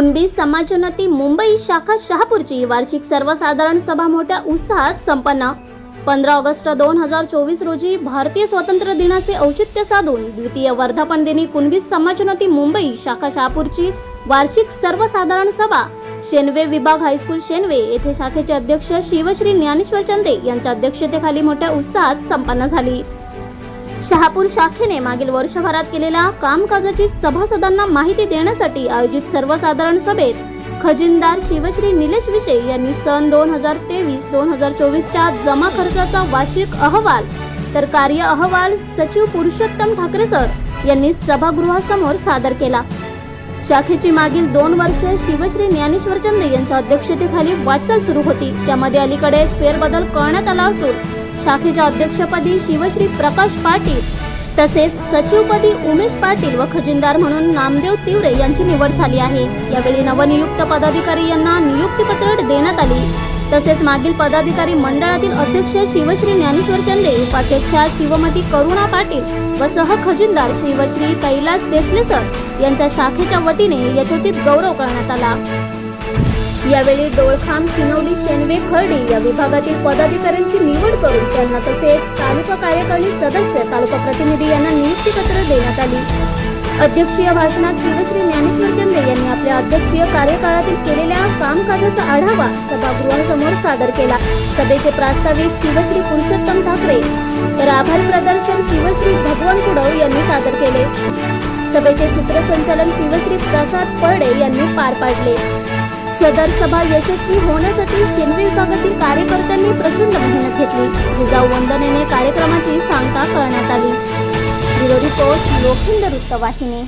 कुणबी समाजोन्नती मुंबई शाखा शहापूरची वार्षिक सर्वसाधारण सभा मोठ्या उत्साहात संपन्न. पंधरा ऑगस्ट दोन हजार चोवीस रोजी भारतीय स्वातंत्र्य दिनाचे औचित्य साधून द्वितीय वर्धापन दिनी कुणबी समाजोन्नती मुंबई शाखा शहापूरची वार्षिक सर्वसाधारण सभा. शेनवे विभाग हायस्कूल शेनवे येथे शाखेचे अध्यक्ष शिवश्री ज्ञानेश्वर चंदे यांच्या अध्यक्षतेखाली मोठ्या उत्साहात संपन्न झाली. शहापूर शाखेने मागील वर्षभरात केलेल्या कामकाजाची सभासदांना माहिती देण्यासाठी आयोजित सर्वसाधारण सभेत खजिनदार शिवश्री निलेश विषे यांनी सन दोन हजार तेवीस दोन हजार चोवीसच्या जमा खर्चाचा वार्षिक अहवाल तर कार्य अहवाल सचिव पुरुषोत्तम ठाकरे सर यांनी सभागृहासमोर सादर केला. शाखेची मागील दोन वर्ष शिवश्री ज्ञानेश्वर चंदे यांच्या अध्यक्षतेखाली वाटचाल सुरू होती. त्यामध्ये अलीकडेच फेरबदल करण्यात आला असून शाखेच्या अध्यक्षपदी शिवश्री प्रकाश पाटील तसेच सचिवपदी उमेश पाटील व खजिनदार म्हणून नामदेव तिवरे यांची निवड झाली आहे. यावेळी नवनियुक्त पदाधिकारी यांना नियुक्तीपत्र देण्यात आली. तसेच मागील पदाधिकारी मंडळातील अध्यक्ष शिवश्री ज्ञानेश्वर चंदे उपाध्यक्षा शिवमती करुणा पाटील व सह खजिनदार शिवश्री कैलास देसले सर यांच्या शाखेच्या वतीने यथोचित गौरव करण्यात आला. यावेळी डोळखाम किनवली शेनवे खर्डी या विभागातील पदाधिकाऱ्यांची निवड करून त्यांना तसेच तालुका कार्यकारिणी सदस्य तालुका प्रतिनिधी यांना नियुक्तीपत्र देण्यात आली. अध्यक्षीय भाषणात शिवश्री ज्ञानेश्वर चंदे यांनी आपल्या अध्यक्षीय कार्यकाळातील केलेल्या कामकाजाचा आढावा सभागृहासमोर सादर केला. सभेचे प्रास्ताविक शिवश्री पुरुषोत्तम ठाकरे तर आभार प्रदर्शन शिवश्री भगवान कुडव यांनी सादर केले. सभेचे सूत्रसंचालन शिवश्री प्रसाद परडे यांनी पार पाडले. सदर सभा यशस्वी होण्यासाठी शिंदे विभागातील कार्यकर्त्यांनी प्रचंड मेहनत घेतली. जिजाऊ वंदनेने कार्यक्रमाची सांगता करण्यात आली. ब्युरो रिपोर्ट लोखंड वृत्तवाहिनी.